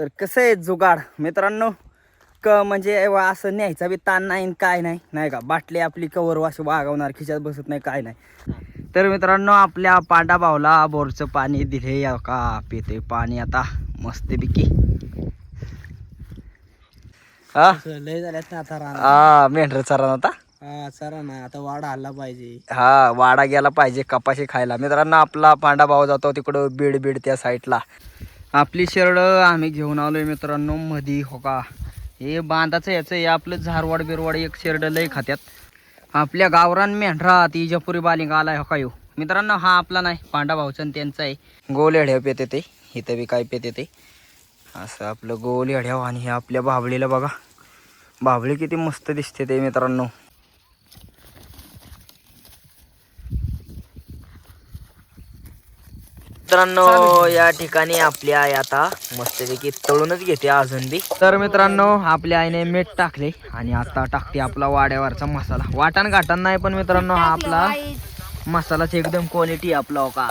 तर कसं आहे जुगाड? मित्रांनो क म्हणजे असं न्यायचा बी ताण नाही काय नाही. नाही का? बाटली आपली कवर अशी वागवणार खिशात बसत नाही काय नाही. तर मित्रांनो आपल्या पांडा भावला बोरचं पाणी दिले या का पिते पाणी आता मस्तपैकी हा? लय झाल्यात ना आता राहणार हा मेंढर चरा होता हा आता आला पाहिजे. हा वाडा गेला पाहिजे कपाशी खायला. मित्रांनो आपला पांडा भाऊ जातो तिकडं बीड बीड त्या साईडला आपली शेरड आम्ही घेऊन आलोय मित्रांनो मधी हो का? हे बांधाचं याचं हे आपलं झारवाड बिरवाड एक शेरड लय खात्यात. आपल्या गावरान मेंढरा ती इजापुरी बालिंगा आलाय हो का येऊ मित्रांनो हा आपला नाही पांडा भाऊचन त्यांचा आहे. गोल येढ्या पेते ते इथं बी काय पेते ते असं आपलं गोल येढ्याव आणि हे आपल्या बाबळीला बघा. बाबळी किती मस्त दिसते ते मित्रांनो. मित्रांनो या ठिकाणी आपली आई आता मस्तपैकी तळूनच घेते अजून बी. तर मित्रांनो आपल्या आईने मीठ टाकले आणि आता टाकते आपला वाड्यावरचा मसाला. वाटण घाटण नाही पण मित्रांनो हा आपला मसालाच एकदम क्वालिटी आपला हो का?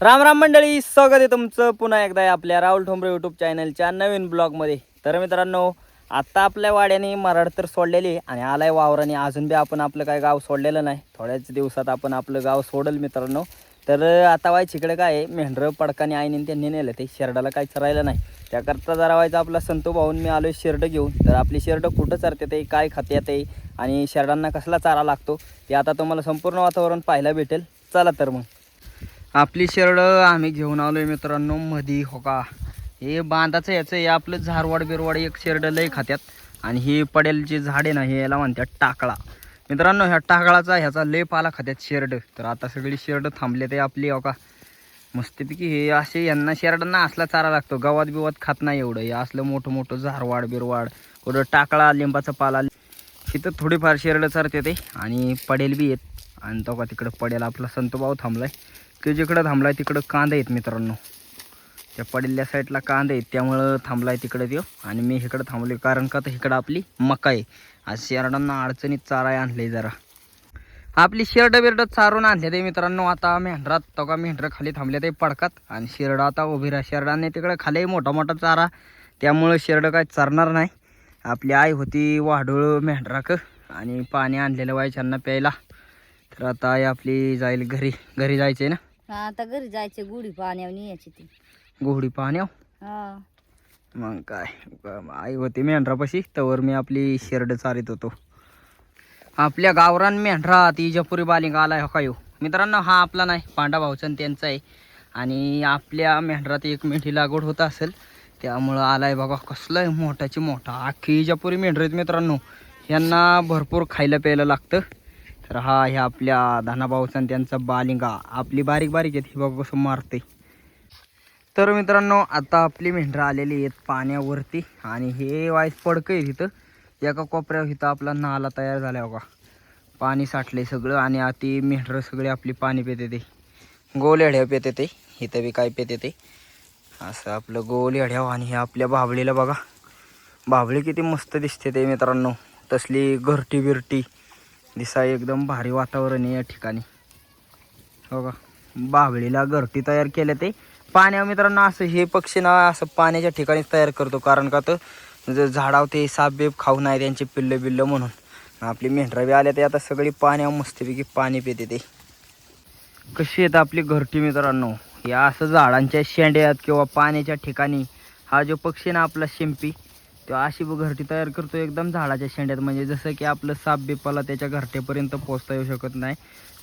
राम राम मंडळी स्वागत आहे तुमचं पुन्हा एकदा आपल्या राहुल ठोंबरे युट्यूब चॅनलच्या नवीन ब्लॉगमध्ये तर मित्रांनो आत्ता आपल्या वाड्याने मराठ तर सोडलेली आणि आलाय वावराने. अजून बी आपण आपलं काय गाव सोडलेलं नाही. थोड्याच दिवसात आपण आपलं गाव सोडल मित्रांनो. तर आता वाय इकडे काय आहे मेंढरं पडकाने आईने त्यांनी नेलं. ते शेरडाला काय चरायला नाही. त्याकरता जरा व्हायचा आपला संतो भाऊन मी आलो शर्ट घेऊन. तर आपली शर्ट कुठं चरते ते काय खाते ते आणि शेरडांना कसला चारा लागतो ते आता तुम्हाला संपूर्ण वातावरण पाहायला भेटेल. चला तर मग. आपली शेरडं आम्ही घेऊन आलोय मित्रांनो मधी हो का? हे बांधाचं याचं हे आपलं झारवाड बिरवाड एक शेरडं लय खात्यात. आणि हे पडेल झाड झाडे ना हे याला म्हणतात टाकळा. मित्रांनो ह्या टाकळाचा ह्याचा लय पाला खात्यात शेरड. तर आता सगळी शेरड थांबले ते आपली हो अवका मस्तपैकी हे असे यांना शेरडांना असला चारा लागतो. गवत बिवात खात नाही एवढं. हे असलं मोठं मोठं झारवाड बिरवाड. कुठं टाकळा लिंबाचा पाला. तिथं थोडीफार शेरडं चरते ते. आणि पडेल बी येत. आणि तो का तिकडं पडेल. आपला संतोभाऊ थांबलाय. की जिकडं थांबलाय तिकडं कांदा आहेत मित्रांनो. त्या पडलेल्या साईडला कांदा आहेत त्यामुळं थांबलाय तिकडं त्यो. आणि मी इकडं थांबलोय कारण का तर इकडं आपली मका आहे. आज शेरडांना अडचणीत चाराय आणले जरा. आपली शेरड बिरड चारून आणले ते मित्रांनो. आता मेंढरात तो का मेंढरं खाली थांबले ते पडकात. आणि शेरडा आता उभी राहा. शेरडाने तिकडे खाली मोठा मोठा चारा. त्यामुळं शेरडं काय चरणार नाही. आपली आई होती वाढूळ मेंढराक. आणि पाणी आणलेलं व्हायच्यांना प्यायला. तर आता आई आपली जाईल घरी. घरी जायचे ना? आता घरी जायचे गुढी पाण्यावर यायची ती. गोहडी पाण्याव हा. मग काय आई होती मेंढरापाशी तवर मी आपली शेरड चारित होतो. आपल्या गावरान मेंढरा ती इजापुरी बालिंगा आलाय हो का येऊ मित्रांनो हा आपला नाही पांडा भाऊचा आणि त्यांचा आहे. आणि आपल्या मेंढरात एक मेंढी लागवड होत असेल त्यामुळं आलाय बघा कसलं आहे मोठाची मोठा अख्खी इजापुरी मेंढर आहेत मित्रांनो. यांना भरपूर खायला प्यायला लागतं. तर हा ह्या आपल्या धनाभाऊचा त्यांचा बालिंगा आपली बारीक बारीक आहेत हे बघा कसं मारते. तर मित्रांनो आता आपली मेंढरं आलेली आहेत पाण्यावरती आणि हे वाईस पडकं आहे तिथं. एका कोपऱ्यावर इथं आपला नाला तयार झाला बघा. पाणी साठले सगळं आणि आती मेंढरं सगळे आपली पाणी पेते ते गोल येड्या पेते ते इथं बी काय पेते ते असं आपलं गोल येड्याव आणि हे आपल्या बाबळीला बघा. बाबळी किती मस्त दिसते ते मित्रांनो. तसली घरटी बिरटी दिसा एकदम भारी वातावरण आहे या ठिकाणी. हो का बाबळीला घरटी तयार केल्या ते. पाण्या मित्रांनो असं हे पक्षी ना असं पाण्याच्या ठिकाणीच तयार करतो. कारण का तर जर झाडाव ते साप बेप खाऊ नाही त्यांचे पिल्लं बिल्लं म्हणून. आपली मेंढरा बी आल्या ते आता सगळी पाण्यावर मस्तपैकी पाणी पिते ते. कशी येतं आपली घरटी मित्रांनो? या असं झाडांच्या शेंड्यात किंवा पाण्याच्या ठिकाणी हा जो पक्षी ना आपला शिंपी तो अशी घरटी तयार करतो एकदम झाडाच्या शेंड्यात. म्हणजे जसं की आपलं साप बिपाला त्याच्या घरटेपर्यंत पोहोचता येऊ शकत नाही.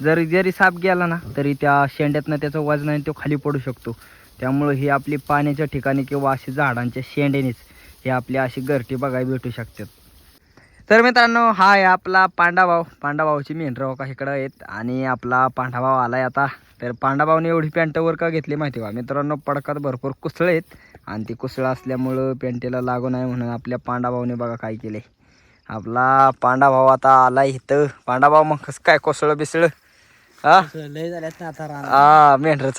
जरी जरी साप गेला ना तरी त्या शेंड्यातनं त्याचं वजन आणि तो खाली पडू शकतो. त्यामुळं ही आपली पाण्याच्या ठिकाणी किंवा अशी झाडांच्या शेंड्यानेच ही आपली अशी घरटी बघायला भेटू शकतात. तर मित्रांनो हा आहे आपला पांडाभाऊ. पांडाभाऊची मेंढराव का इकडं आहेत आणि आपला पांडाभाऊ आहे आता. तर पांडाभाऊने एवढी पॅन्ट वर का घेतली माहिती का? मित्रांनो पडकात भरपूर कुसळ आहेत आणि ती कुसळ असल्यामुळं पॅन्टीला लागू नाही म्हणून आपल्या पांडाभाऊने बघा काय केले आपला पांडाभाऊ आता आला इथं. पांडाभाऊ मग कसं काय कोसळं बिसळं हा? लय झाल्यात ना आता हा मेंढर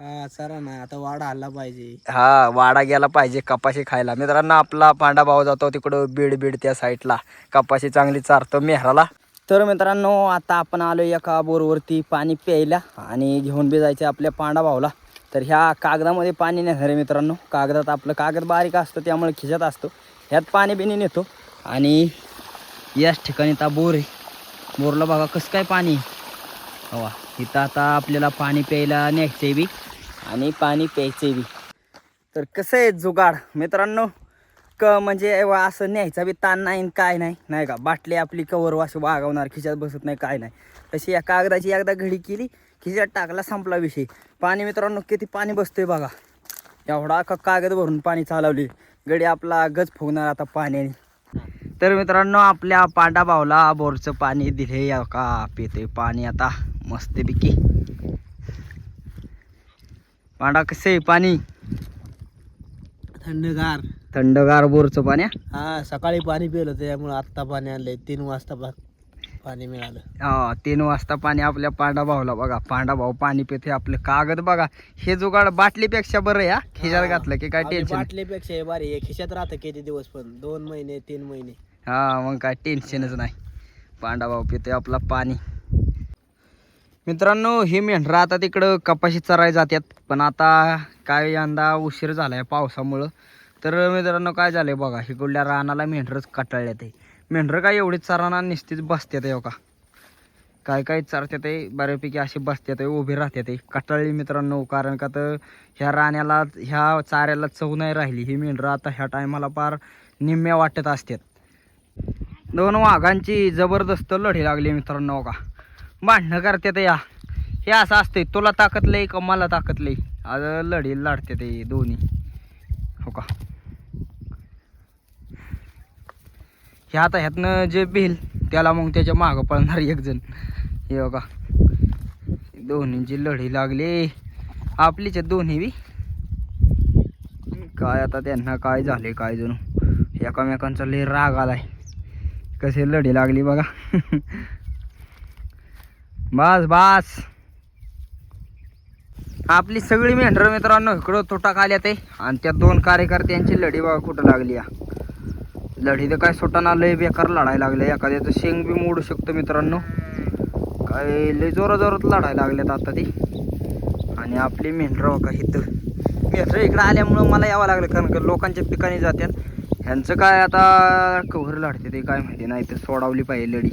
हा चरा ना आता वाढ आला पाहिजे. हा वाडा गेला पाहिजे कपाशी खायला. मित्रांनो आपला पांडा भाऊ जातो तिकडं बीड बीड त्या साईडला कपाशी चांगली चारतो मेहराला. तर मित्रांनो आता आपण आलो एका बोरवरती पाणी प्यायला आणि घेऊन बी जायचं आपल्या पांडा भाऊला. तर ह्या कागदामध्ये पाणी नेणार आहे मित्रांनो. कागदात आपलं कागद बारीक असतं त्यामुळे खिशात असतो. ह्यात पाणी बिणी नेतो. आणि याच ठिकाणी आता बोर आहे. बोरला बघा कसं काय पाणी आहे. हवा. इथं आता आपल्याला पाणी प्यायला न्यायचं बी आणि पाणी प्यायचं बी. तर कसं आहे जुगाड? मित्रांनो क म्हणजे असं न्यायचा बी ताण नाही काय नाही. नाही का? बाटली आपली कवर अशी वागवणार खिशात बसत नाही काय नाही. तशी या कागदाची एकदा घडी केली खिशात टाकला संपला विषय. पाणी मित्रांनो किती पाणी बसतोय बघा. एवढा का कागद भरून पाणी चालवली. गडी आपला गज फुगणार आता पाण्याने. तर मित्रांनो आपल्या पांडा भावला बोरचं पाणी दिले. या का पिते पाणी आता. मस्तपैकी. पांडा कसं आहे पाणी? थंडगार. थंडगार बोरचं पाणी हा? सकाळी पाणी पिलं त्यामुळे आत्ता पाणी आणलंय. तीन वाजता पा- पाणी मिळालं. हा तीन वाजता पाणी आपल्या पांडा भावला बघा. पांडा भाऊ पाणी पिते आपलं. कागद बघा. हे जुगाड बाटलीपेक्षा बरं हा? खिशात घातलं की काय आपली टेन्शन बाटलीपेक्षा हे भारी आहे. खिशात राहतं किती दिवस पण. दोन महिने तीन महिने. हा मग काय टेन्शनच नाही. पांडा भाऊ आपला पाणी. मित्रांनो ही मेंढरं आता तिकडं कपाशी चराय जातात पण आता काय यंदा उशीर झालाय पावसामुळं. तर मित्रांनो काय झालंय बघा इकडल्या रानाला मेंढरच कटाळल्यात आहे मेंढरं काय एवढी चराना निस्तीच बसतात आहे का काय काय चरतात आहे बऱ्यापैकी अशी बसतात आहे उभी राहतात आहे कटाळली मित्रांनो कारण का तर ह्या राण्याला ह्या चाऱ्याला चव नाही राहिली. ही मेंढरं आता ह्या टायमाला फार निम्म्या वाटत असतात दोन वाघांची जबरदस्त लढी लागली मित्रांनो हो का भांडणं करतात या. हे असं असतंय तुला ताकद लई का मला ताकद लई? आज लढी लढते ते दोन्ही. हो का? हे आता ह्यातनं जे बिल त्याला मग त्याच्या मागं पळणार एक जण. हे बघा. दोन्हींची लढी लागली. आपलीच दोन्ही बी. काय आता त्यांना काय झाले काय जणू? एकामेकांचा लय राग आलाय. कसे लढी लागली बघा. बस बस. आपली सगळी मेंढर मित्रांनो इकडं तुटाक आल्या ते आणि त्या दोन कार्यकर्त्यांची लढी बघा कुठं लागली या. लढी तर काय सुटाना लय बेकार लढायला लागले. एखाद्याचं शेंग बी मोडू शकतो मित्रांनो. काय लय जोरा जोरात लढायला लागल्यात आता ती. आणि आपली मेंढर बघा इथं. मेंढर इकडं आल्यामुळं मला यावं लागलं कारण लोकांच्या ठिकाणी जातात ह्यांचं काय आता कव्हर लढते ते काय माहिती नाही तर सोडावली पाहिजे लढी.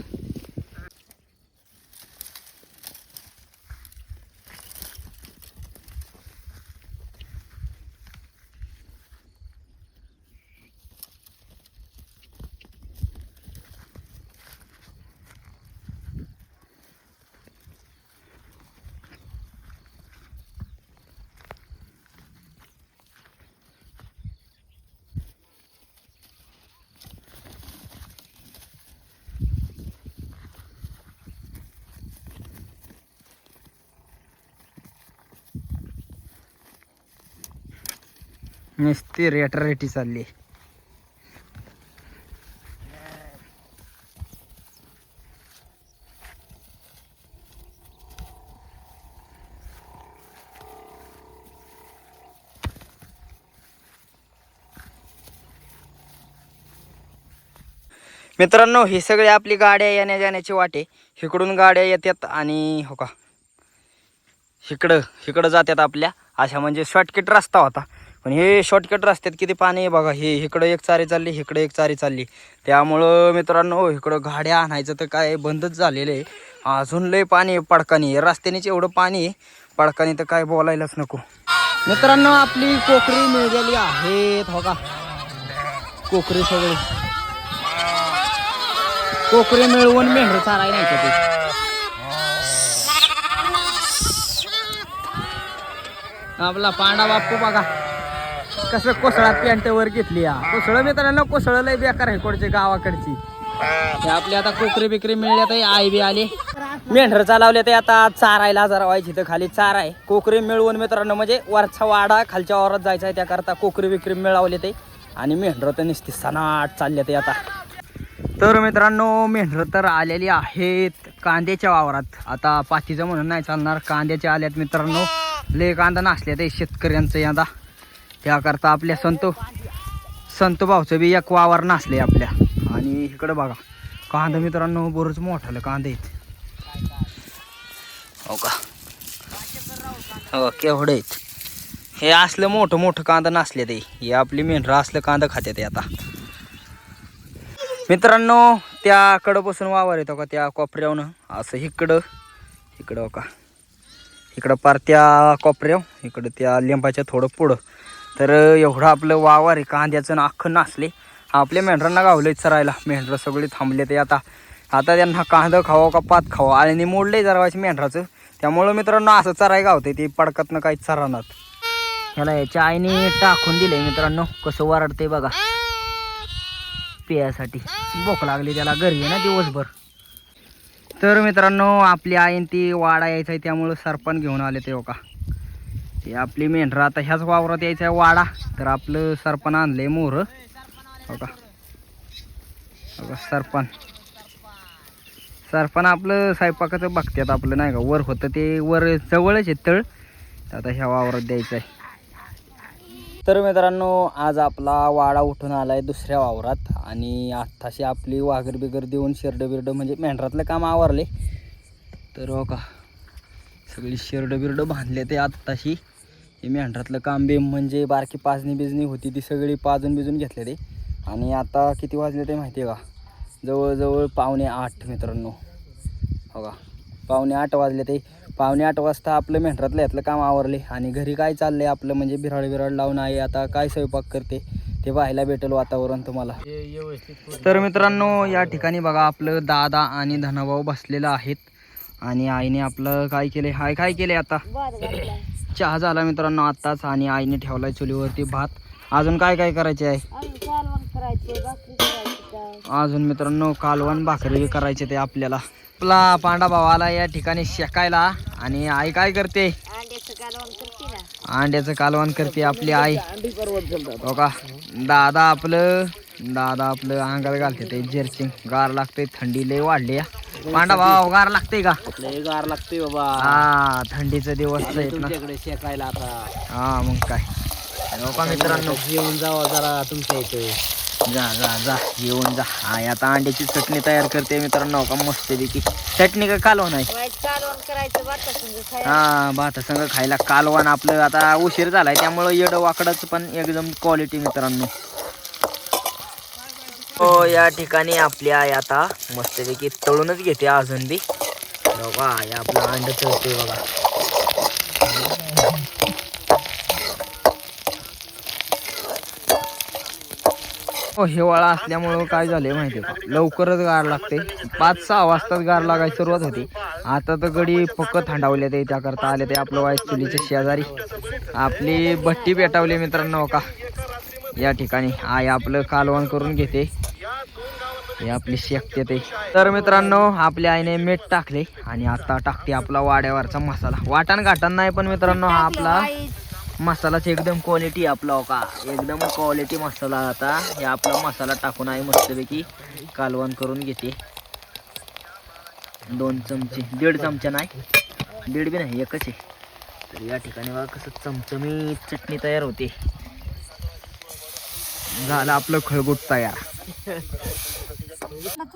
नुसती रेटरेटी चालली. मित्रांनो ही सगळी आपली गाड्या येण्या जाण्याची वाटे इकडून गाड्या येतात आणि हो का. इकडं इकडं जातात आपल्या. अशा म्हणजे शॉर्टकट रस्ता होता. पण हे शॉर्टकट रस्त्यात किती पाणी आहे बघा. हे इकडं एक चारी चालली इकडं एक चारी चालली. त्यामुळं मित्रांनो इकडं गाड्या आणायचं तर काय बंदच झालेलं आहे. अजून लय पाणी आहे पडकानी. आहे रस्त्यानेच एवढं पाणी आहे पडकानी तर काय बोलायलाच नको. मित्रांनो आपली कोकरी मिळाली आहेत हो का? कोकरी सगळी. कोकरी मिळवून मेंढर चाराय नाही का ते. आपला पांडा बाप्पू बघा. कसं कोसळा पॅन्ट वर घेतली या. कोसळ मित्रांनो कोसळ लय बेकार आहे कोणच्या गावाकडची. हे आपली आता कोकरी बिकरी मिळल्या तर आई बी आली. मेंढर चालवले ते आता चारायला जरा व्हायची तर खाली चार आहे. कोकरी मिळवून मित्रांनो म्हणजे वरचा वाडा खालच्या वावरात जायचा आहे त्याकरता कोकरी बिकरी मिळवले ते. आणि मेंढर तर नुसती सनाट चालले ते आता. तर मित्रांनो मेंढरं तर आलेली आहेत कांद्याच्या वावरात. आता पातीचं म्हणून नाही चालणार कांद्याच्या आल्यात मित्रांनो. लय कांदा नासल्या ते शेतकऱ्यांचं यंदा. त्याकरता आपल्या संतो संतो भाऊचं बी एक वावर नासले आपल्या. आणि इकडं बघा कांदा मित्रांनो बरंच मोठालं कांदे आहेत. हो का? हो केवढे आहेत. हे असलं मोठं मोठं कांदा नसले ते. हे आपली मेंढरं असलं कांदा खाते ते आता. मित्रांनो त्याकडं बसून वावर येतो का? त्या कोपऱ्यावनं. असं इकडं इकडं हो का? इकडं पार त्या कोपऱ्याव इकडं त्या लिंबाच्या थोडं पुढं. तर एवढं आपलं वावर आहे. कांद्याचं ना अख्खं नासले. आपल्या मेंढरांना गावले चरायला. मेंढरं सगळे थांबले ते आता. आता त्यांना कांदं खावा का पात खावा? आणि मोडले जरावायचे मेंढराचं. त्यामुळं मित्रांनो असं चराय गावते ते पडकतनं काही चरानात. ह्याला याच्या आईने टाकून दिले मित्रांनो. कसं वरडते बघा. पेयासाठी. भूक लागली त्याला. घरी आहे ना दिवसभर. तर मित्रांनो आपली आईन ती वाडा यायचा आहे त्यामुळं सरपण घेऊन आले ते हो का ते आपली मेंढरा आता ह्याच वावरात यायचा आहे वाडा. तर आपलं सरपण आणलंय मोर. हो का? हो सरपण. सरपण आपलं स्वयंपाकाचं बघतात आपलं नाही का? वर होतं ते वर जवळच आहे तळ. आता ह्या वावरात द्यायचं आहे तर मित्रांनो आज आपला वाडा उठून आला आहे दुसऱ्या वावरात. आणि आत्ताशी आपली वाघर बिगर देऊन शेरडं बिरडं म्हणजे मेंढरातलं काम आवरले. तर हो का? सगळी शेरडं बिरडं बांधले ते आत्ताशी. हे मेंढरातलं काम बी म्हणजे बारकी पाजणी बिजणी होती ती सगळी पाजून बिजून घेतले ते आणि आता किती वाजले ते माहिती आहे का? जवळजवळ पावणे आठ मित्रांनो. हो का पावणे आठ वाजले ते. पावणे आठ वाजता आपलं मेंढरातलं यातलं काम आवरले आणि घरी काय चाललंय आपलं? म्हणजे बिराड बिराड लावून आहे आता काय स्वयंपाक करते ते पाहायला भेटेल वातावरण तुम्हाला. तर मित्रांनो या ठिकाणी बघा आपलं दादा आणि धनाभाऊ बसलेलं आहेत. आणि आईने आपलं काय केले हाय काय केले आता? चहा झाला मित्रांनो आत्ताच आणि आईने ठेवलाय चुलीवरती भात. अजून काय काय करायचे आहे? अजून मित्रांनो कालवण भाकरी करायचे ते आपल्याला. आपला पांडा भाऊ आला या ठिकाणी शेकायला आणि आई काय करते? अंड्याचं कालवण करते आपली आई. हो का? दादा आपलं दादा आपलं अंगात घालते ते जर्सिंग गार लागते थंडी लय वाढली. पांडा भाऊ गार लागते का? लय गार लागते बाबा. हा थंडीचा दिवस आहेत ना. तुमच्याकडे शेकायला आता. हा मग काय. हो का मित्रांनो? येऊन जावा जरा तुमच्या इथे. जा जा जा. येऊन जा. हा आता अंड्याची चटणी तयार करते मित्रांनो. हो का मस्त पैकी चटणी का कालवण आहे? हा भाता संग खायला. कालवण आपलं आता उशीर झालाय त्यामुळं येडं वाकडच पण एकदम क्वालिटी मित्रांनो. हो या ठिकाणी आपली आई आता मस्तपैकी तळूनच घेते अजून बी. बघा आई आपलं अंड तळते बघा. हो हिवाळा असल्यामुळं काय झालंय माहिती का? लवकरच गार लागते. पाच सहा वाजताच गार लागायला सुरुवात होती. आता तर गडी फक्त थंडावले ते त्याकरता आले ते आपलं वाईट चुलीच्या शेजारी. आपली भट्टी पेटावली मित्रांनो हो का? या ठिकाणी आई आपलं कालवण करून घेते. हे आपली शेकते ते. तर मित्रांनो आपल्या आईने मीठ टाकले आणि आता टाकते आपला वाड्यावरचा मसाला. वाटण घाटण नाही पण मित्रांनो हा आपला मसालाच एकदम क्वालिटी आपला हो का? एकदम क्वालिटी मसाला आता. हे आपला मसाला टाकून आहे मस्तपैकी कालवण करून घेते. दोन चमचे दीड चमचा नाही दीड बी नाही एकच आहे. तर या ठिकाणी बघा कसं चमचमीत चटणी तयार होते. झालं आपलं खळगुट तयार.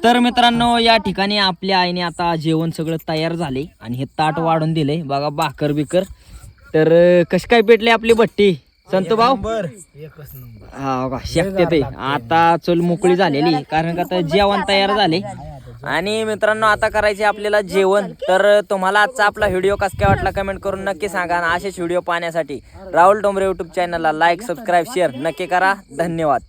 तर मित्रांनो या ठिकाणी आपल्या आईने आता जेवण सगळं तयार झाले आणि हे ताट वाढून दिले. बघा भाकर बिकर. तर कशी काय पेटली आपली भट्टी संतू भाऊ? एकच नंबर. हा का शेकते ते. आता चूल मोकळी झालेली कारण का आता जेवण तयार झाले. आणि मित्रांनो आता करायचे आपल्याला जेवण. तर तुम्हाला आजचा आपला व्हिडिओ कसा काय वाटला कमेंट करून नक्की सांगा आणि असेच व्हिडिओ पाहण्यासाठी राहुल डोंबरे युट्यूब चॅनलला लाईक सबस्क्राईब शेअर नक्की करा. धन्यवाद.